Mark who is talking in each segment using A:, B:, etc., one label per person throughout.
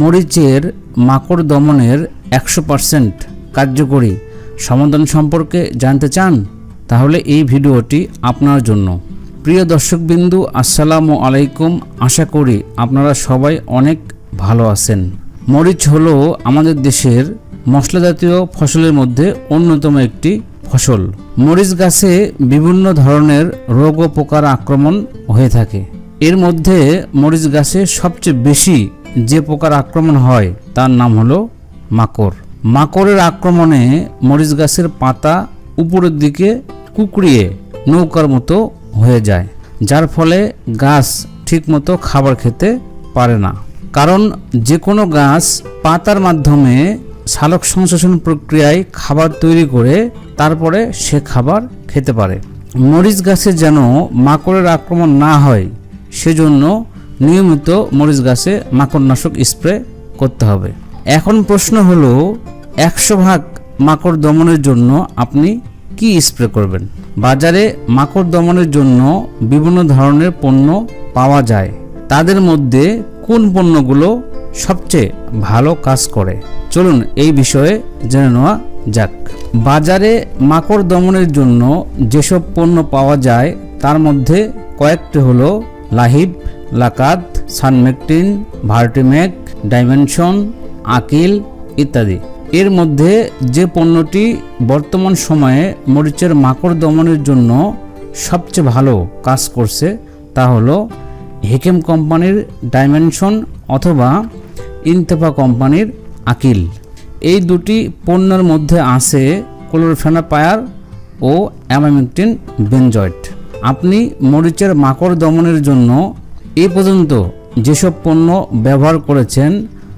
A: মরিচের মাকড় দমনের একশো পার্সেন্ট কার্যকরী সমাধান সম্পর্কে জানতে চান? তাহলে এই ভিডিওটি আপনার জন্য। প্রিয় দর্শকবিন্দু, আসসালামু আলাইকুম। আশা করি আপনারা সবাই অনেক ভালো আছেন। মরিচ হলো আমাদের দেশের মশলা জাতীয় ফসলের মধ্যে অন্যতম একটি ফসল। মরিচ গাছে বিভিন্ন ধরনের রোগ ও পোকার আক্রমণ হয়ে থাকে। এর মধ্যে মরিচ গাছে সবচেয়ে বেশি যে পোকার আক্রমণ হয়, তার নাম হলো মাকড়। মাকড়ের আক্রমণে মরিচ গাছের পাতা উপরের দিকে কুকড়িয়ে নৌকার মতো হয়ে যায়, যার ফলে গাছ ঠিকমতো খাবার খেতে পারে না। কারণ যে কোনো গাছ পাতার মাধ্যমে সালোক সংশ্লেষণ প্রক্রিয়ায় খাবার তৈরি করে, তারপরে সে খাবার খেতে পারে। মরিচ গাছে যেন মাকড়ের আক্রমণ না হয়, সেজন্য নিয়মিত মরিচ গাছে মাকড়নাশক স্প্রে করতে হবে। এখন প্রশ্ন হলো, একশো ভাগ মাকড় দমনের জন্য আপনি কি স্প্রে করবেন? বাজারে মাকড় দমনের জন্য বিভিন্ন ধরনের পণ্য পাওয়া যায়। তাদের মধ্যে কোন পণ্যগুলো সবচেয়ে ভালো কাজ করে? চলুন এই বিষয়ে জেনে নেওয়া যাক। বাজারে মাকড় দমনের জন্য যেসব পণ্য পাওয়া যায়, তার মধ্যে কয়েকটি হলো লাহিব, লাকাত, সানমেকটিন, ভার্টিমেক, ডাইমেনশন, আকিল ইত্যাদি। এর মধ্যে যে পণ্যটি বর্তমান সময়ে মরিচের মাকড় দমনের জন্য সবচেয়ে ভালো কাজ করছে, তা হলো হেকেম কোম্পানির ডাইমেনশন অথবা ইনতেফা কোম্পানির আকিল। এই দুটি পণ্যের মধ্যে আছে ক্লোরফেনাপায়ার ও অ্যামামিকটিন বেনজয়েট আপনি মরিচের মাকড় দমনের জন্য এ পর্যন্ত যেসব পণ্য ব্যবহার করেছেন,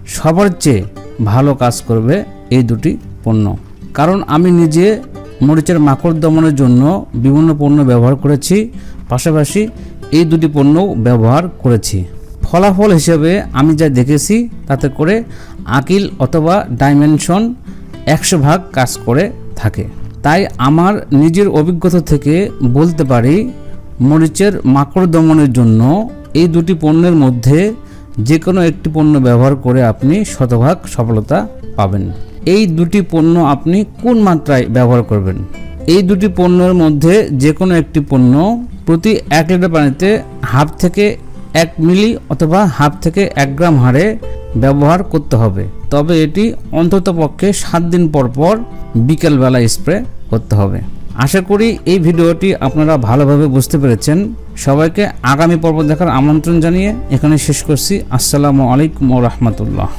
A: সবার চেয়ে ভালো কাজ করবে এই দুটি পণ্য। কারণ আমি নিজে মরিচের মাকড় দমনের জন্য বিভিন্ন পণ্য ব্যবহার করেছি, পাশাপাশি এই দুটি পণ্য ব্যবহার করেছি। ফলাফল হিসেবে আমি যা দেখেছি তাতে করে আকিল অথবা ডাইমেনশন একশো ভাগ কাজ করে থাকে। তাই আমার নিজের অভিজ্ঞতা থেকে বলতে পারি, মরিচের মাকড় দমনের জন্য এই দুটি পণ্যের মধ্যে যে কোনো একটি পণ্য ব্যবহার করে আপনি শতভাগ সফলতা পাবেন। এই দুটি পণ্য আপনি কোন মাত্রায় ব্যবহার করবেন? এই দুটি পণ্যের মধ্যে যে কোনো একটি পণ্য প্রতি এক লিটার পানিতে হাফ থেকে এক মিলি অথবা হাফ থেকে এক গ্রাম হারে ব্যবহার করতে হবে। তবে এটি অন্তত পক্ষে সাত দিন পর পর বিকেলবেলা স্প্রে করতে হবে। আশা করি এই ভিডিওটি আপনারা ভালোভাবে বুঝতে পেরেছেন। সবাইকে আগামী পর্ব দেখার আমন্ত্রণ জানিয়ে এখানে শেষ করছি। আসসালামু আলাইকুম রহমতুল্লাহ।